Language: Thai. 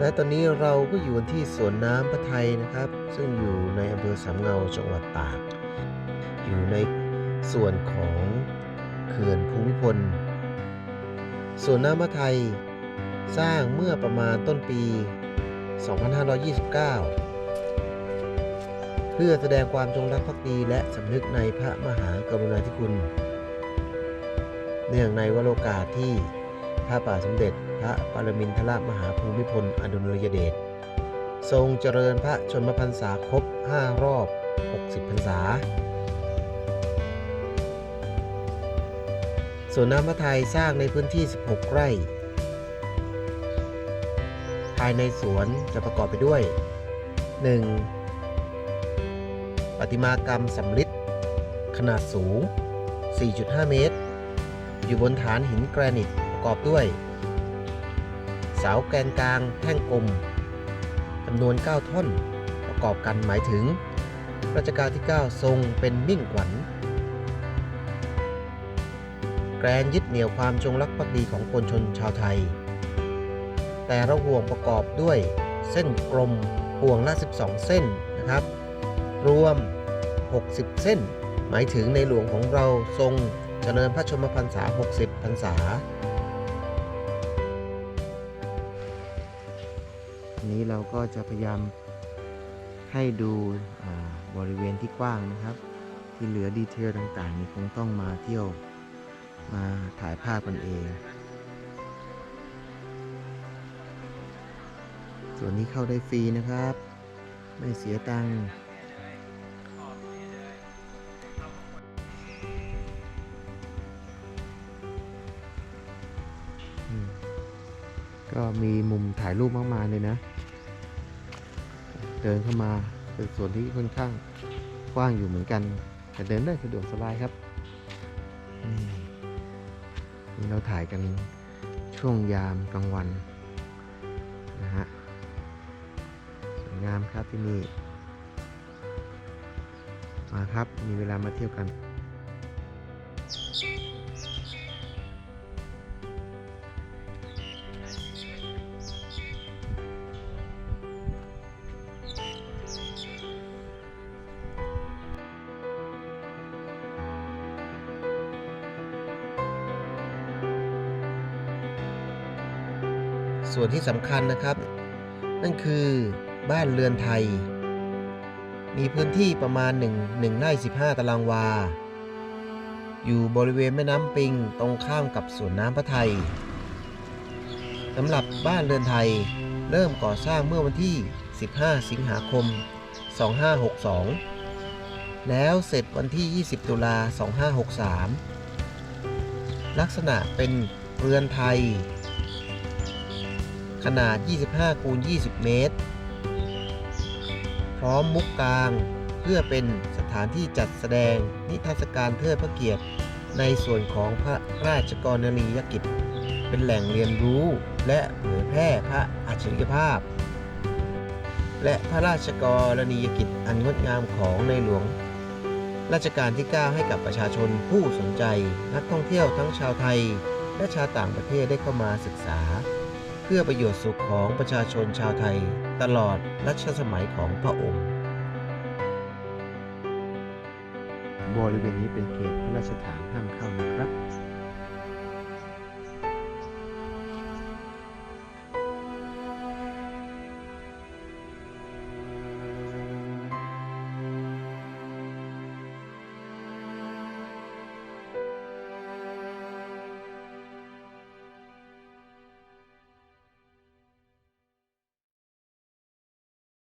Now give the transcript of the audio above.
และตอนนี้เราก็อยู่กันที่สวนน้ำพระไทยนะครับ ซึ่งอยู่ในอำเภอสามเงาจังหวัดตาก อยู่ในส่วนของเขื่อนภูมิพลสวนน้ำพระไทยสร้างเมื่อประมาณต้นปี 2529 เพื่อแสดงความจงรักภักดีและสำนึกในพระมหากรุณาธิคุณ เนื่องในวโรกาสที่พระบาทสมเด็จ พระปรมินทรมหาภูมิพลอดุลยเดช ทรงเจริญพระชนมพรรษาครบ 5 รอบ 60 พรรษาส่วนน้ำพระไทยสร้างในพื้นที่ 16 ไร่ ภายในสวนจะประกอบไปด้วย 1. ประติมากรรมสำริดขนาดสูง 4.5 เมตร อยู่บนฐานหินแกรนิตประกอบด้วย เสาแกนกลางแท่งกลมจำนวน 9 ท่อน ประกอบกันหมายถึง รัชกาลที่ 9 ทรงเป็นมิ่งขวัญ แกรนยึดเหนี่ยวความจงรักภักดีของปวงชนชาวไทย แต่ละห่วงประกอบด้วยเส้นกลมห่วงละ 12 เส้นนะครับ รวม 60 เส้น หมายถึงในหลวงของเราทรงเจริญพระชนมพรรษา 60 พรรษา นนี้เราก็จะพยายามให้ดูบริเวณที่กว้างนะครับ ที่เหลือดีเทลต่างๆ นี่คงต้องมาเที่ยวมาถ่ายภาพกันเอง ส่วนนี้เข้าได้ฟรีนะครับ ไม่เสียตังค์ก็มีมุมถ่ายรูปมากมายเลยนะ เดินเข้ามาเป็นส่วนที่ค่อนข้างกว้างอยู่เหมือนกัน แต่เดินได้สะดวกสบายครับนี่เราถ่ายกันช่วงยามกลางวันนะฮะสวยงามครับที่นี่มาครับมีเวลามาเที่ยวกัน ส่วนที่สำคัญนะครับ นั่นคือบ้านเรือนไทย มีพื้นที่ประมาณ 1 1ไร่15 ตารางวา อยู่บริเวณแม่น้ำปิงตรงข้ามกับสวนน้ำพระไทยสำหรับบ้านเรือนไทยเริ่มก่อสร้างเมื่อวันที่ 15 สิงหาคม 2562 แล้วเสร็จวันที่ 20 ตุลา 2563 ลักษณะเป็นเรือนไทย ขนาด 25คูณ20 เมตร พร้อมมุกกลาง เพื่อเป็นสถานที่จัดแสดงนิทรรศการเทิดพระเกียรติ ในส่วนของพระราชกรณียกิจ เป็นแหล่งเรียนรู้และเผยแพร่พระอัจฉริยภาพ และพระราชกรณียกิจอันงดงามของในหลวงรัชกาลที่ 9 ให้กับประชาชนผู้สนใจ นักท่องเที่ยวทั้งชาวไทย และชาวต่างประเทศได้เข้ามาศึกษา พื่อประโยชน์สุขของประชาชนชาวไทย ตลอดรัชสมัยของพระองค์ บริเวณนี้เป็นเขตพระราชฐานห้ามเข้านะครับ